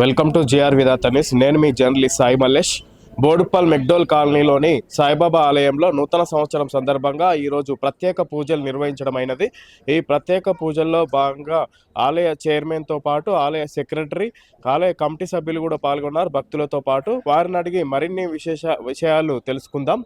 Welcome to G R Vidhata news. నేను మీ journalist Sai Mallesh. Boduppal మెక్డోల్ కాలనీలోని సాయిబాబా ఆలయంలో నూతన సంవత్సరం సందర్భంగా ఈరోజు ప్రత్యేక పూజలు నిర్వహించడం అయినది. ఈ ప్రత్యేక పూజల్లో భాగంగా ఆలయ చైర్మన్తో పాటు ఆలయ సెక్రటరీ ఆలయ కమిటీ సభ్యులు కూడా పాల్గొన్నారు. భక్తులతో పాటు వారిని అడిగి మరిన్ని విశేష విషయాలు తెలుసుకుందాం.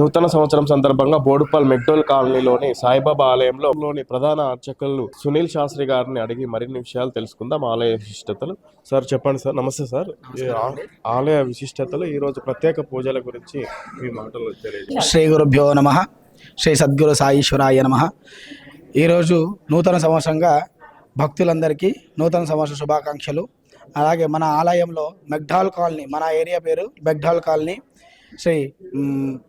నూతన సంవత్సరం సందర్భంగా బోడుపల్ మెక్డోల్ కాలనీలోని సాయిబాబా ఆలయంలో ప్రధాన అర్చకులు సునీల్ శాస్త్రి గారిని అడిగి మరిన్ని విషయాలు తెలుసుకుందాం. ఆలయ విశిష్టతలు. సార్ చెప్పండి సార్. నమస్తే సార్. ఆలయ విశిష్టతలు ఈ రోజు ప్రత్యేక పూజల గురించి మీ మాటలు శ్రీ గురుభ్యో నమ. శ్రీ సద్గురు సాయిశ్వరాయ నమ. ఈరోజు నూతన సంవత్సరంగా భక్తులందరికీ నూతన సంవత్సర శుభాకాంక్షలు. అలాగే మన ఆలయంలో మెగ్డాల్ కాలనీ మన ఏరియా పేరు మెగ్డాల్ కాలనీ శ్రీ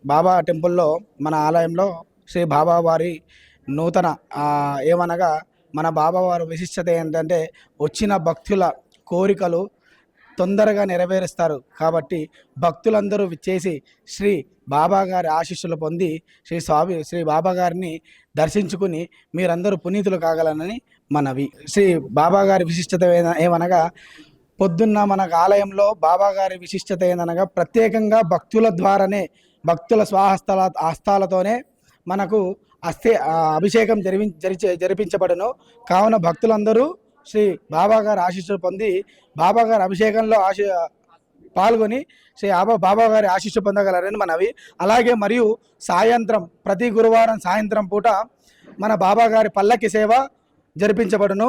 బాబా టెంపుల్లో మన ఆలయంలో శ్రీ బాబా వారి నూతన ఏమనగా మన బాబావారి విశిష్టత ఏంటంటే వచ్చిన భక్తుల కోరికలు తొందరగా నెరవేరుస్తారు. కాబట్టి భక్తులందరూ చేసి శ్రీ బాబా గారి ఆశీస్సులు పొంది శ్రీ స్వామి శ్రీ బాబా గారిని దర్శించుకుని మీరందరూ పునీతులు కాగలనని మనవి. శ్రీ బాబా గారి విశిష్టత ఏమనగా పొద్దున్న మనకు ఆలయంలో బాబాగారి విశిష్టత ఏందనగా ప్రత్యేకంగా భక్తుల ద్వారానే భక్తుల స్వాహస్తాల హస్తాలతోనే మనకు అస్థి అభిషేకం జరిపి జరిచే జరిపించబడును. కావున భక్తులందరూ శ్రీ బాబాగారి ఆశీస్సులు పొంది బాబాగారు అభిషేకంలో ఆశ పాల్గొని శ్రీ ఆబా బాబా గారి ఆశీస్సు పొందగలరని మనవి. అలాగే మరియు సాయంత్రం ప్రతి గురువారం సాయంత్రం పూట మన బాబా గారి పల్లకి సేవ జరిపించబడును.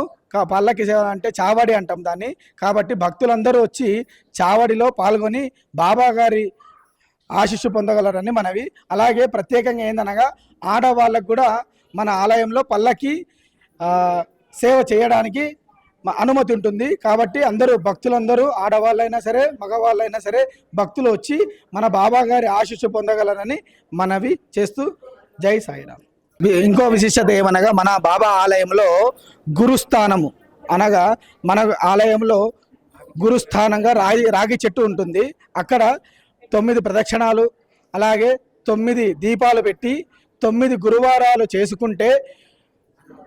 పల్లకి సేవ అంటే చావడి అంటాం దాన్ని. కాబట్టి భక్తులందరూ వచ్చి చావడిలో పాల్గొని బాబా గారి ఆశీస్సు పొందగలరని మనవి. అలాగే ప్రత్యేకంగా ఏందనగా ఆడవాళ్ళకు కూడా మన ఆలయంలో పల్లకి సేవ చేయడానికి అనుమతి ఉంటుంది. కాబట్టి అందరూ భక్తులందరూ ఆడవాళ్ళైనా సరే మగవాళ్ళైనా సరే భక్తులు వచ్చి మన బాబా గారి ఆశీస్సు పొందగలరని మనవి చేస్తూ జై సాయిరామ్. ఇంకో విశిష్టత ఏమనగా మన బాబా ఆలయంలో గురుస్థానము. అనగా మన ఆలయంలో గురుస్థానంగా రాగి రాగి చెట్టు ఉంటుంది. అక్కడ తొమ్మిది ప్రదక్షిణాలు అలాగే తొమ్మిది దీపాలు పెట్టి తొమ్మిది గురువారాలు చేసుకుంటే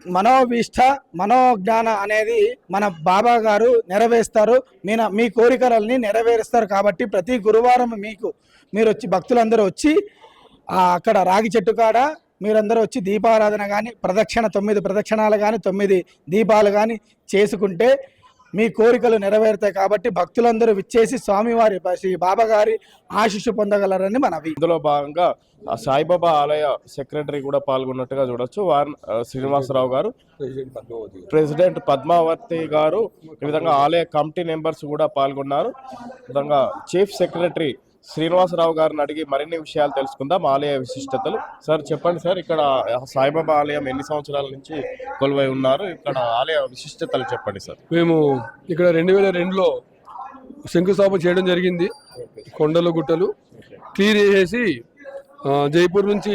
మనోవిష్ట మనోజ్ఞాన అనేది మన బాబా గారు నెరవేరుస్తారు. మీన మీ కోరికలని నెరవేరుస్తారు కాబట్టి ప్రతి గురువారం మీకు మీరు వచ్చి భక్తులందరూ వచ్చి అక్కడ రాగి చెట్టు కాడ మీరందరూ వచ్చి దీపారాధన కానీ ప్రదక్షిణ తొమ్మిది ప్రదక్షిణాలు కానీ తొమ్మిది దీపాలు కానీ చేసుకుంటే మీ కోరికలు నెరవేరుతాయి కాబట్టి భక్తులందరూ విచ్చేసి స్వామివారి శ్రీ బాబా గారి ఆశీస్సు పొందగలరని మనవి ఇందులో భాగంగా సాయిబాబా ఆలయ సెక్రటరీ కూడా పాల్గొన్నట్టుగా చూడొచ్చు. వారి శ్రీనివాసరావు గారు. ప్రెసిడెంట్ పద్మావతి గారు ఈ విధంగా ఆలయ కమిటీ మెంబర్స్ కూడా పాల్గొన్నారు. ఈ విధంగా చీఫ్ సెక్రటరీ శ్రీనివాసరావు గారిని అడిగి మరిన్ని విషయాలు తెలుసుకుందాం. ఆలయ విశిష్టతలు. సార్ చెప్పండి సార్ ఇక్కడ సాయిబాబా ఆలయం ఎన్ని సంవత్సరాల నుంచి కొలువై ఉన్నారు? ఇక్కడ ఆలయ విశిష్టతలు చెప్పండి సార్. మేము ఇక్కడ రెండు వేల రెండులో శంకుస్థాపన చేయడం జరిగింది. కొండలు గుట్టలు క్లియర్ చేసేసి జైపూర్ నుంచి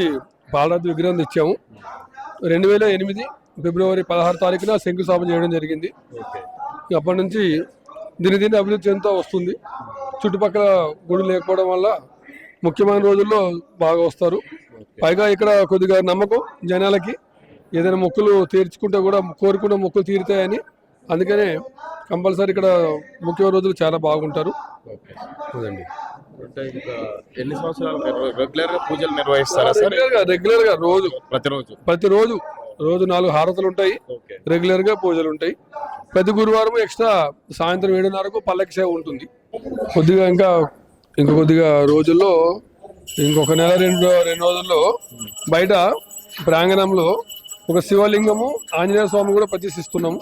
పాలరాజు విగ్రహం తెచ్చాము. రెండు వేల ఎనిమిది ఫిబ్రవరి పదహారు తారీఖున శంకుస్థాపన చేయడం జరిగింది. అప్పటి నుంచి దినదిన అభివృద్ధి చెందుతూ వస్తుంది. చుట్టుపక్కల గుడి లేకపోవడం వల్ల ముఖ్యమైన రోజుల్లో బాగా వస్తారు. పైగా ఇక్కడ కొద్దిగా నమ్మకం జనాలకి. ఏదైనా మొక్కులు తీర్చుకుంటే కూడా కోరుకున్న మొక్కులు తీరుతాయని. అందుకనే కంపల్సరీ ఇక్కడ ముఖ్యమైన రోజులు చాలా బాగుంటారు. అదండి. ఎన్ని సంవత్సరాలు రెగ్యులర్గా పూజలు నిర్వహిస్తారా సార్? రెగ్యులర్గా రెగ్యులర్గా రోజు. ప్రతిరోజు. ప్రతిరోజు. రోజు నాలుగు హారతులు ఉంటాయి రెగ్యులర్గా పూజలు ఉంటాయి ప్రతి గురువారం ఎక్స్ట్రా సాయంత్రం ఏడున్నరకు పల్లకి సేవ ఉంటుంది. కొద్దిగా ఇంకా ఇంకా కొద్దిగా రోజుల్లో ఇంకొక నెల రెండు రెండు రోజుల్లో బయట ప్రాంగణంలో ఒక శివలింగము ఆంజనేయ స్వామి కూడా ప్రతిష్ఠిస్తున్నాము.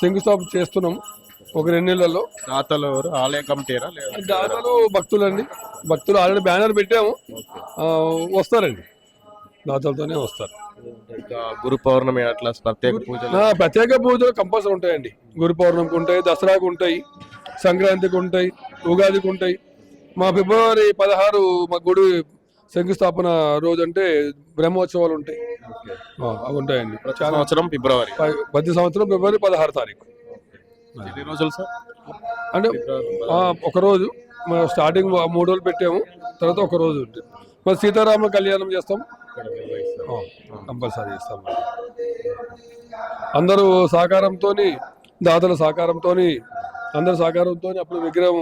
శంకుస్థాపన చేస్తున్నాము ఒక రెండు నెలల్లో. దాతలు ఎవరు? ఆలయ కమిటీరా దాతలు భక్తులండి. భక్తులు ఆల్రెడీ బ్యానర్ పెట్టాము. వస్తారండి. దాతలతోనే వస్తారు. గురు పౌర్ణమి అట్లా ప్రత్యేక పూజలు? ప్రత్యేక పూజలు కంపల్సరీ ఉంటాయండి. గురు పౌర్ణమికి ఉంటాయి దసరాకు ఉంటాయి సంక్రాంతికి ఉంటాయి ఉగాదికి ఉంటాయి. మా ఫిబ్రవరి పదహారు మా గుడి శంకుస్థాపన రోజు అంటే బ్రహ్మోత్సవాలు ఉంటాయి. అవి ఉంటాయండి. సంవత్సరం ఫిబ్రవరి. ప్రతి సంవత్సరం ఫిబ్రవరి పదహారు తారీఖు. ఎన్ని రోజులు సార్? అంటే ఆ, ఒక రోజు మనం స్టార్టింగ్ మూడు రోజులు పెట్టాము తర్వాత ఒక రోజు ఉంటుంది. మరి సీతారామ కళ్యాణం చేస్తాం. కంపల్సరీ చేస్తాం అందరూ సహకారంతో దాతల సహకారంతో అందరి సహకారంతో అప్పుడు విగ్రహం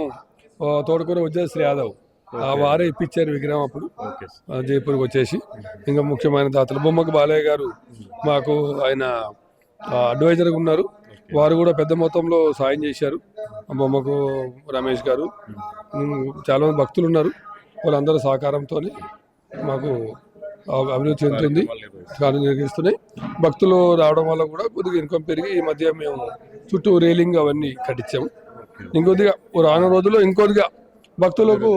తోడుకొని వచ్చేసి శ్రీ యాదవ్. ఆ వారే ఇప్పించారు విగ్రహం అప్పుడు. జైపూర్కి వచ్చేసి. ఇంకా ముఖ్యమైన దాతలు బొమ్మకు బాలయ్య గారు మాకు ఆయన అడ్వైజర్గా ఉన్నారు. వారు కూడా పెద్ద మొత్తంలో సాయం చేశారు. బొమ్మకు రమేష్ గారు. ఉమ్, చాలా మంది భక్తులు ఉన్నారు. వాళ్ళందరూ సహకారంతో మాకు అభివృద్ధి చెందుతుంది. కార్యం నిర్వహిస్తున్నాయి. భక్తులు రావడం వల్ల కూడా కొద్దిగా ఇన్కమ్ పెరిగి ఈ మధ్య మేము చుట్టూ రైలింగ్ అవన్నీ కట్టించాము. ఇంకొద్దిగా రానున్న రోజుల్లో ఇంకొద్దిగా భక్తులకు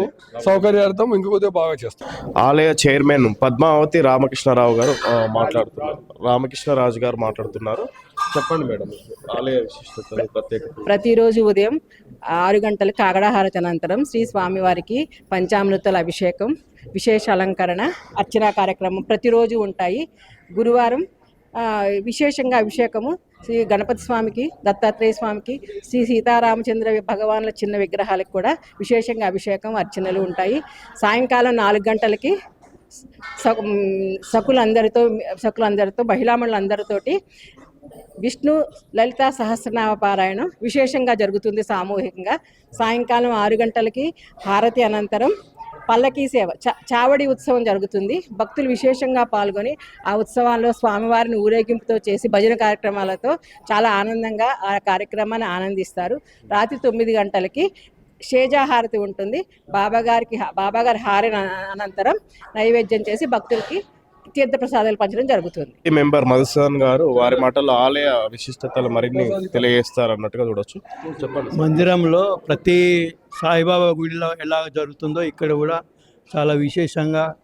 సౌకర్యార్థం ఇంకొద్దిగా బాగా చేస్తాం. ఆలయ చైర్మన్ పద్మావతి రామకృష్ణరావు గారు మాట్లాడుతున్నారు. రామకృష్ణరాజు గారు మాట్లాడుతున్నారు. చెప్పండి మేడం ఆలయ విశిష్టత. ప్రతిరోజు ఉదయం ఆరు గంటలకు కాగడాహారతి అనంతరం శ్రీ స్వామివారికి పంచామృతాల అభిషేకం విశేష అలంకరణ అర్చనా కార్యక్రమం ప్రతిరోజు ఉంటాయి. గురువారం విశేషంగా అభిషేకము శ్రీ గణపతి స్వామికి దత్తాత్రేయ స్వామికి శ్రీ సీతారామచంద్ర భగవాన్ల చిన్న విగ్రహాలకు కూడా విశేషంగా అభిషేకం అర్చనలు ఉంటాయి. సాయంకాలం నాలుగు గంటలకి సకులందరితో సకులందరితో మహిళామణులందరితోటి విష్ణు లలిత సహస్రనామ పారాయణం విశేషంగా జరుగుతుంది సామూహికంగా. సాయంకాలం ఆరు గంటలకి హారతి అనంతరం పల్లకీ సేవ చావడి ఉత్సవం జరుగుతుంది. భక్తులు విశేషంగా పాల్గొని ఆ ఉత్సవాల్లో స్వామివారిని ఊరేగింపుతో చేసి భజన కార్యక్రమాలతో చాలా ఆనందంగా ఆ కార్యక్రమాన్ని ఆనందిస్తారు. రాత్రి తొమ్మిది గంటలకి షేజాహారతి ఉంటుంది. బాబాగారికి బాబాగారి హారిన అనంతరం నైవేద్యం చేసి భక్తులకి తీర్థప్రసాదాలు పంచడం జరుగుతుంది. ఈ మెంబర్ మధుసూదన్ గారు వారి మాటల్లో ఆలయ విశిష్టతలు మరిన్ని తెలియజేస్తారు అన్నట్టుగా చూడొచ్చు. చెప్పండి. మందిరంలో ప్రతి సాయిబాబా గుడిలో ఎలా జరుగుతుందో ఇక్కడ కూడా చాలా విశేషంగా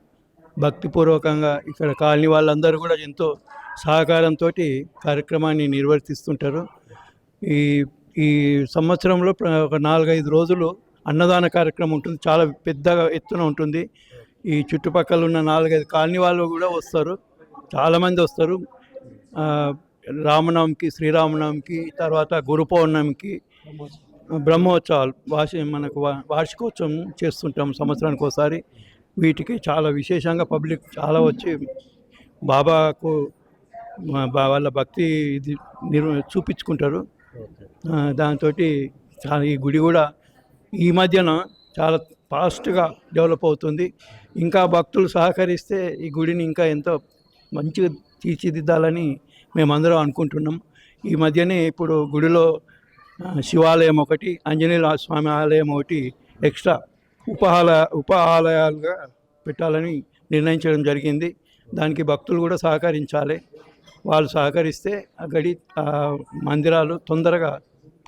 భక్తిపూర్వకంగా ఇక్కడ కాలనీ వాళ్ళందరూ కూడా ఎంతో సహకారంతో కార్యక్రమాన్ని నిర్వర్తిస్తుంటారు. ఈ ఈ సంవత్సరంలో ప్ర- ఒక నాలుగైదు రోజులు అన్నదాన కార్యక్రమం ఉంటుంది. చాలా పెద్దగా ఎత్తున ఉంటుంది. ఈ చుట్టుపక్కల ఉన్న నాలుగైదు కాలనీ వాళ్ళు కూడా వస్తారు. చాలామంది వస్తారు. రామనవమికి శ్రీరామనవమికి తర్వాత గురు పౌర్ణమికి బ్రహ్మోత్సవాలు వార్షి మనకు వా- వార్షికోత్సవం చేస్తుంటాం సంవత్సరానికి ఒకసారి. వీటికి చాలా విశేషంగా పబ్లిక్ చాలా వచ్చి బాబాకు వాళ్ళ భక్తి ఇది నిర్వ చూపించుకుంటారు. దాంతో చాలా ఈ గుడి కూడా ఈ మధ్యన చాలా ఫాస్ట్గా డెవలప్ అవుతుంది. ఇంకా భక్తులు సహకరిస్తే ఈ గుడిని ఇంకా ఎంతో మంచిగా తీర్చిదిద్దాలని మేమందరం అనుకుంటున్నాం. ఈ మధ్యనే ఇప్పుడు గుడిలో శివాలయం ఒకటి ఆంజనేయ స్వామి ఆలయం ఒకటి ఎక్స్ట్రా ఉపహాల ఉప ఆలయాలుగా పెట్టాలని నిర్ణయించడం జరిగింది. దానికి భక్తులు కూడా సహకరించాలి. వాళ్ళు సహకరిస్తే ఆ గడి మందిరాలు తొందరగా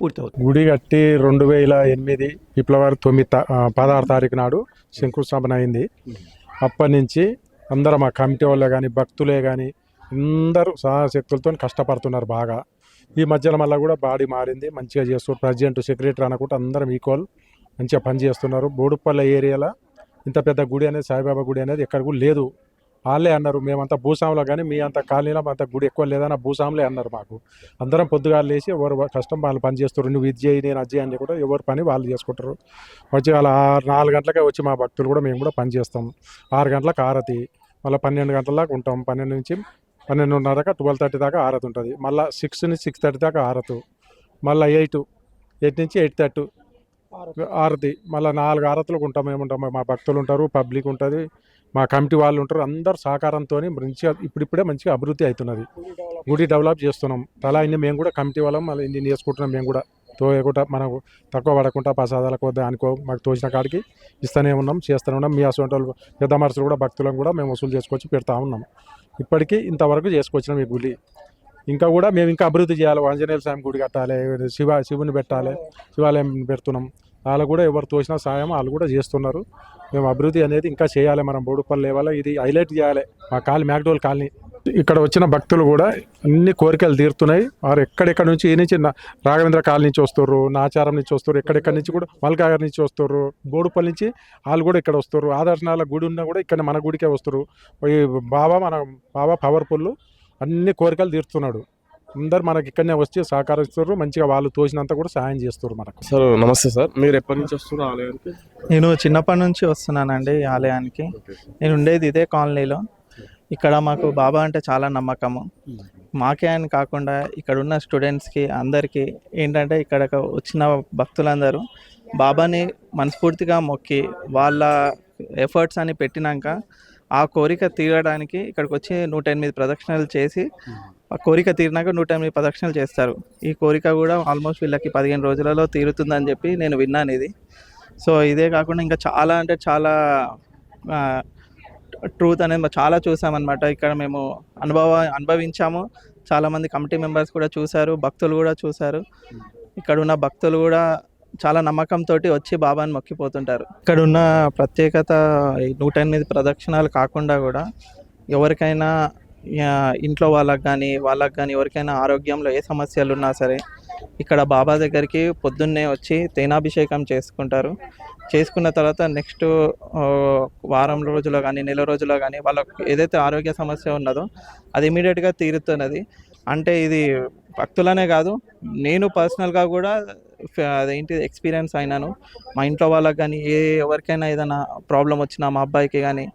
పూర్తవుతుంది. గుడి కట్టి రెండు వేల ఎనిమిది ఫిబ్రవరి తొమ్మిది తా- పదహారు తారీఖు నాడు శంకుస్థాపన అయింది. అప్పటి నుంచి అందరం మా కమిటీ వాళ్ళే కానీ భక్తులే కానీ అందరూ సహాశక్తులతో కష్టపడుతున్నారు బాగా. ఈ మధ్యన మళ్ళీ కూడా బాడీ మారింది మంచిగా చేస్తున్నారు ప్రెసిడెంట్ సెక్రటరీ అనుకుంటే అందరం ఈక్వల్ మంచిగా పని చేస్తున్నారు బోడుపల్లె ఏరియాలో ఇంత పెద్ద గుడి అనేది సాయిబాబా గుడి అనేది ఎక్కడ కూడా లేదు. వాళ్ళే అన్నారు మేమంతా భూస్వాములు కానీ మీ అంత కాలనీలో అంత గుడి ఎక్కువ లేదని భూస్వాములే అన్నారు మాకు. అందరం పొద్దుగా లేచి ఎవరు కష్టం వాళ్ళు పని చేస్తారు నువ్వు ఇది చేయి నేను అది చేయి అని కూడా ఎవరు పని వాళ్ళు చేసుకుంటారు. వచ్చి వాళ్ళ ఆరు నాలుగు గంటలకే వచ్చి మా భక్తులు కూడా మేము కూడా పని చేస్తాం. ఆరు గంటలకు ఆరతి మళ్ళీ పన్నెండు గంటల దాకా ఉంటాం. పన్నెండు నుంచి పన్నెండున్నర దాకా ట్వెల్వ్ థర్టీ దాకా ఆరతి ఉంటుంది. మళ్ళీ సిక్స్ నుంచి సిక్స్ థర్టీ దాకా ఆరతు. మళ్ళీ ఎయిట్ ఎయిట్ నుంచి ఎయిట్ థర్టీ ఆరతి. మళ్ళీ నాలుగు ఆరతులకు ఉంటాం ఏముంటాం మా భక్తులు ఉంటారు పబ్లిక్ ఉంటుంది. మా కమిటీ వాళ్ళు ఉంటారు అందరు సహకారంతో మంచిగా ఇప్పుడిప్పుడే మంచిగా అభివృద్ధి అవుతున్నది. గుడి డెవలప్ చేస్తున్నాం. అలా అయినా మేము కూడా కమిటీ వాళ్ళం మళ్ళీ ఇన్ని చేసుకుంటున్నాం మేము కూడా తోయకుండా మనకు తక్కువ పడకుండా ప్రసాదాలకు దానికో మాకు తోచిన కాడికి ఇస్తూనే ఉన్నాం చేస్తూనే ఉన్నాం. మీ అసలు వాళ్ళు పెద్ద మనుషులు కూడా భక్తులను కూడా మేము వసూలు చేసుకొచ్చి పెడతా ఉన్నాం. ఇప్పటికీ ఇంతవరకు చేసుకొచ్చినాం ఈ గుడి. ఇంకా కూడా మేము ఇంకా అభివృద్ధి చేయాలి ఆంజనేయ స్వామి గుడి కట్టాలి శివ శివుని పెట్టాలి శివాలయం పెడుతున్నాం. వాళ్ళు కూడా ఎవరు తోచిన సాయం వాళ్ళు కూడా చేస్తున్నారు. మేము అభివృద్ధి అనేది ఇంకా చేయాలి మనం బోడుపల్లి లేవాలో? ఇది హైలైట్ చేయాలి. మా కాలనీ మ్యాక్డోల్ కాలనీ. ఇక్కడ వచ్చిన భక్తులు కూడా అన్ని కోరికలు తీరుతున్నాయి. వారు ఎక్కడెక్కడ నుంచి ఈ నుంచి రాఘవేంద్ర కాలనీ నుంచి వస్తారు నాచారం నుంచి వస్తారు ఎక్కడెక్కడి నుంచి కూడా మల్కాగర్ నుంచి వస్తారు బోడుపల్లి నుంచి వాళ్ళు కూడా ఇక్కడ వస్తారు ఆదర్శనాల గుడి ఉన్నా కూడా ఇక్కడ మన గుడికే వస్తారు ఈ బాబా మన బాబా పవర్ఫుల్. అన్ని కోరికలు తీరుతున్నాడు. అందరు మనకి ఇక్కడనే వచ్చి సహకరిస్తారు మంచిగా వాళ్ళు తోచినంత కూడా సాయం చేస్తారు మనకు. సార్ నమస్తే సార్. మీరు ఎప్పటి నుంచి వస్తున్నారు ఆలయానికి? నేను చిన్నప్పటి నుంచి వస్తున్నానండి ఈ ఆలయానికి. నేను ఉండేది ఇదే కాలనీలో. ఇక్కడ మాకు బాబా అంటే చాలా నమ్మకము. మాకే అని కాకుండా ఇక్కడ ఉన్న స్టూడెంట్స్కి అందరికీ ఏంటంటే ఇక్కడ వచ్చిన భక్తులందరూ బాబాని మనస్ఫూర్తిగా మొక్కి వాళ్ళ ఎఫర్ట్స్ అని పెట్టినాక ఆ కోరిక తీరడానికి ఇక్కడికి వచ్చి నూట ఎనిమిది ప్రదక్షిణలు చేసి ఆ కోరిక తీరినాక నూట ఎనిమిది ప్రదక్షిణలు చేస్తారు. ఈ కోరిక కూడా ఆల్మోస్ట్ వీళ్ళకి పదిహేను రోజులలో తీరుతుందని చెప్పి నేను విన్నాను ఇది. సో ఇదే కాకుండా ఇంకా చాలా అంటే చాలా ట్రూత్ అనేది చాలా చూసామన్నమాట. ఇక్కడ మేము అనుభవ అనుభవించాము. చాలామంది కమిటీ మెంబర్స్ కూడా చూశారు భక్తులు కూడా చూశారు ఇక్కడ ఉన్న భక్తులు కూడా చాలా నమ్మకంతో వచ్చి బాబాని మొక్కిపోతుంటారు. ఇక్కడ ఉన్న ప్రత్యేకత ఈ నూట ఎనిమిది ప్రదక్షిణాలు కాకుండా కూడా ఎవరికైనా ఇంట్లో వాళ్ళకి కానీ వాళ్ళకి కానీ ఎవరికైనా ఆరోగ్యంలో ఏ సమస్యలు ఉన్నా సరే ఇక్కడ బాబా దగ్గరికి పొద్దున్నే వచ్చి తేనాభిషేకం చేసుకుంటారు. చేసుకున్న తర్వాత నెక్స్ట్ వారం రోజుల్లో కానీ నెల రోజుల్లో కానీ వాళ్ళకు ఏదైతే ఆరోగ్య సమస్య ఉన్నదో అది ఇమీడియట్గా తీరుతున్నది. అంటే ఇది భక్తులనే కాదు నేను పర్సనల్గా కూడా అదేంటి ఎక్స్పీరియన్స్ అయినాను. మా ఇంట్లో వాళ్ళకి కానీ ఏ ఎవరికైనా ఏదైనా ప్రాబ్లం వచ్చినా మా అబ్బాయికి కానీ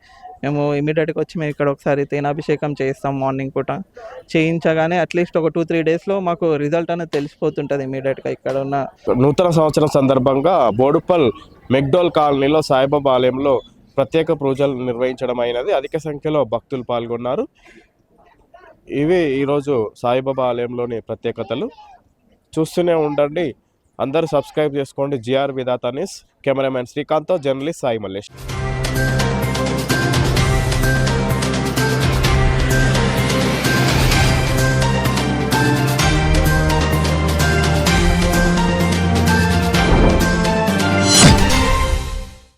మేము ఇమీడియట్గా వచ్చి మేము ఇక్కడ ఒకసారి తేనాభిషేకం చేస్తాం మార్నింగ్ పూట. చేయించగానే అట్లీస్ట్ ఒక టూ త్రీ డేస్లో మాకు రిజల్ట్ అనేది తెలిసిపోతుంటుంది ఇమీడియట్గా ఇక్కడ ఉన్న నూతన సంవత్సరం సందర్భంగా బోడుపల్ మెక్డోల్ కాలనీలో సాయిబాబా ఆలయంలో ప్రత్యేక పూజలు నిర్వహించడం అయినది. అధిక సంఖ్యలో భక్తులు పాల్గొన్నారు. ఇవి ఈరోజు సాయిబాబా ఆలయంలోని ప్రత్యేకతలు. చూస్తూనే ఉండండి. అందరూ సబ్స్క్రైబ్ చేసుకోండి. G R Vidhata news. Cameraman శ్రీకాంత్తో journalist Sai Mallesh.